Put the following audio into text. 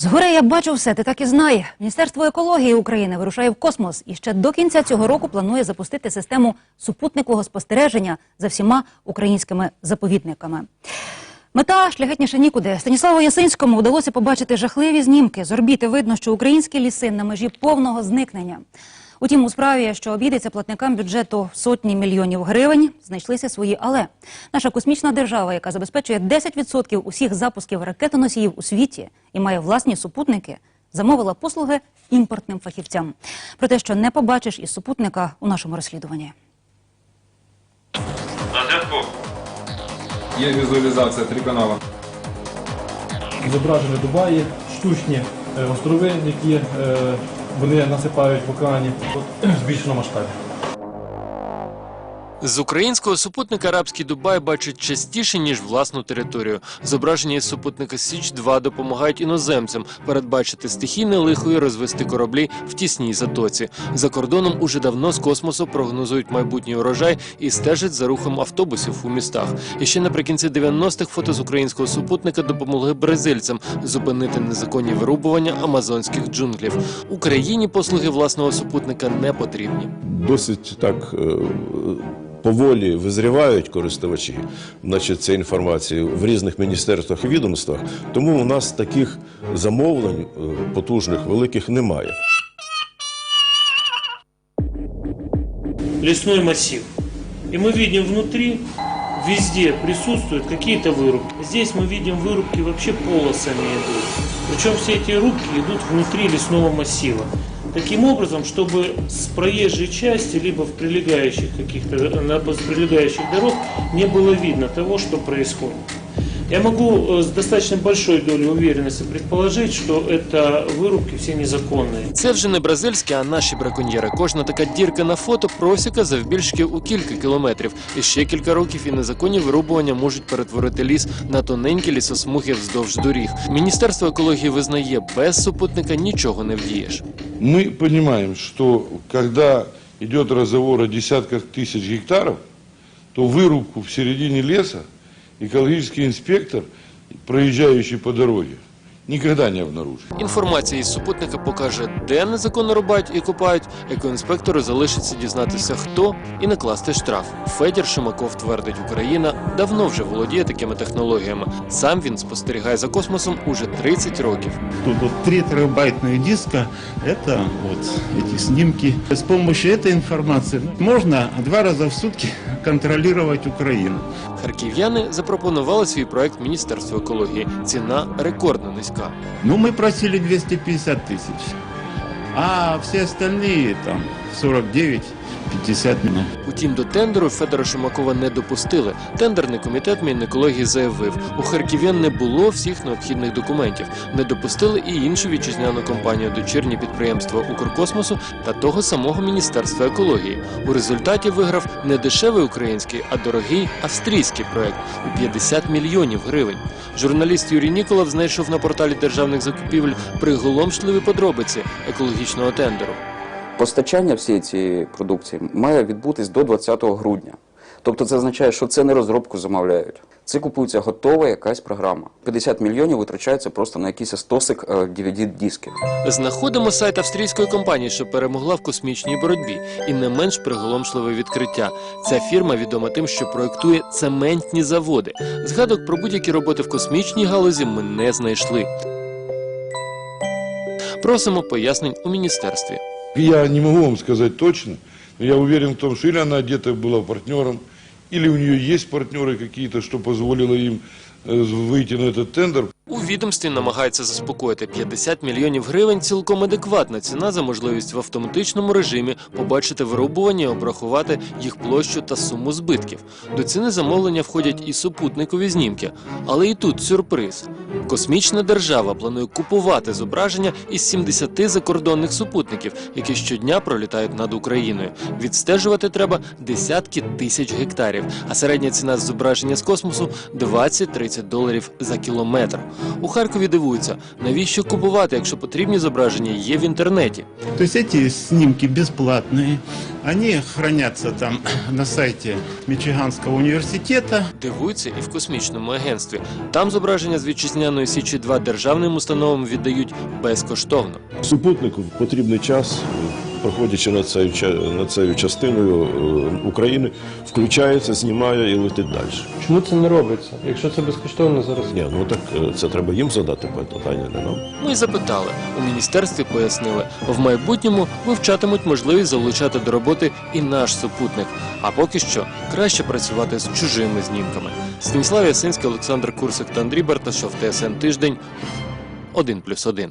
Згори я бачу все, ти так і знає. Міністерство екології України вирушає в космос і ще до кінця цього року планує запустити систему супутникового спостереження за всіма українськими заповідниками. Мета шляхетніше нікуди. Станіславу Ясинському вдалося побачити жахливі знімки. З орбіти видно, що українські ліси на межі повного зникнення. Утім, у справі, що обійдеться платникам бюджету сотні мільйонів гривень, знайшлися свої але. Наша космічна держава, яка забезпечує 10% усіх запусків ракетоносіїв у світі і має власні супутники, замовила послуги імпортним фахівцям. Про те, що не побачиш із супутника у нашому розслідуванні. На зв'язку. Є візуалізація три канали. зображені Дубаї, штучні е, острови, які е, вони насипають в океані в збільшеному масштабі. З українського супутника арабський Дубай бачить частіше ніж власну територію. Зображення із супутника Січ 2 допомагають іноземцям передбачити стихійне лихо і розвести кораблі в тісній затоці. За кордоном уже давно з космосу прогнозують майбутній урожай і стежать за рухом автобусів у містах. І ще наприкінці 90-х фото з українського супутника допомогли бразильцям зупинити незаконні вирубування амазонських джунглів. Україні послуги власного супутника не потрібні. досить так е, поволі визрівають користувачі значить, цієї інформації в різних міністерствах і відомствах, тому у нас таких замовлень е, потужних, великих немає. лесной массив. И мы видим внутри, везде присутствуют какие-то вырубки. Здесь мы видим вырубки вообще полосами идут. Причем все эти рубки идут внутри лесного массива. Таким образом, чтобы с проезжей части, либо в прилегающих каких-то, на прилегающих дорог не было видно того, что происходит. Я могу э, с достаточно большой долей уверенности предположить, что это вырубки все незаконные. Це вже не бразильські, а наші браконьєри. Кожна така дірка на фото просіка завбільшки у кілька кілометрів. І ще кілька років і незаконні вирубування можуть перетворити ліс на тоненькі лісосмуги вздовж доріг. Міністерство екології визнає, без супутника нічого не вдієш. Мы понимаем, что когда идет разговор о десятках тысяч гектаров, то вырубку в середине леса экологический инспектор, проезжающий по дороге, никогда не обнаружит. Інформація із супутника покаже, де незаконно рубають і копають. Екоінспектору залишиться дізнатися, хто і накласти штраф. Федір Шимаков твердить, Україна давно вже володіє такими технологіями. Сам він спостерігає за космосом уже 30 років. Тут вот 3 терабайтных диска, это вот эти снимки. С помощью этой информации можно два раза в сутки контролировать Украину. Харків'яни запропонували свій проект Міністерству екології. Ціна рекордно низька. Ну, мы просили 250 тысяч, а все остальные там 49, 50 минут. Утім, до тендеру Федора Шумакова не допустили. Тендерний комітет Мінекології заявив, у харків'ян не було всіх необхідних документів. Не допустили і іншу вітчизняну компанію дочірні підприємства Укркосмосу та того самого Міністерства екології. У результаті виграв не дешевий український, а дорогий австрійський проект у 50 мільйонів гривень. Журналіст Юрій Ніколов знайшов на порталі державних закупівель приголомшливі подробиці екологічного тендеру. Постачання всієї цієї продукції має відбутись до 20 грудня. Тобто це означає, що це не розробку замовляють. Це купується готова якась програма. 50 мільйонів витрачається просто на якийсь стосик е, DVD-дисків. Знаходимо сайт австрійської компанії, що перемогла в космічній боротьбі, і не менш приголомшливе відкриття. Ця фірма відома тим, що проектує цементні заводи. Згадок про будь-які роботи в космічній галузі ми не знайшли. Просимо пояснень у міністерстві. Я не могу вам сказать точно, но я уверен в том, что или она где-то была партнером, или у нее есть партнеры какие-то, что позволило им э, выйти на этот тендер. У відомстві намагаються заспокоїти 50 мільйонів гривень цілком адекватна ціна за можливість в автоматичному режимі побачити вирубування і обрахувати їх площу та суму збитків. До ціни замовлення входять і супутникові знімки. Але і тут сюрприз. Космічна держава планує купувати зображення із 70 закордонних супутників, які щодня пролітають над Україною. Відстежувати треба десятки тисяч гектарів, а середня ціна зображення з космосу 20-30 доларів за кілометр. У Харкові дивуються, навіщо купувати, якщо потрібні зображення є в інтернеті. То есть эти снимки бесплатные, они хранятся там на сайте Мичиганского университета. Дивуються і в космічному агентстві. Там зображення з вітчизняної Січі 2 державним установам віддають безкоштовно. Супутнику потрібний час, проходячи над цією, ча- над цією частиною е, України, включається, знімає і летить далі. Чому це не робиться? Якщо це безкоштовно зараз. Ні, ну так е, це треба їм задати питання, не нам. Ми запитали. У міністерстві пояснили, в майбутньому вивчатимуть можливість залучати до роботи і наш супутник. А поки що краще працювати з чужими знімками. Станіслав Ясинський, Олександр Курсик та Андрій Барташов. ТСН тиждень 1+,1.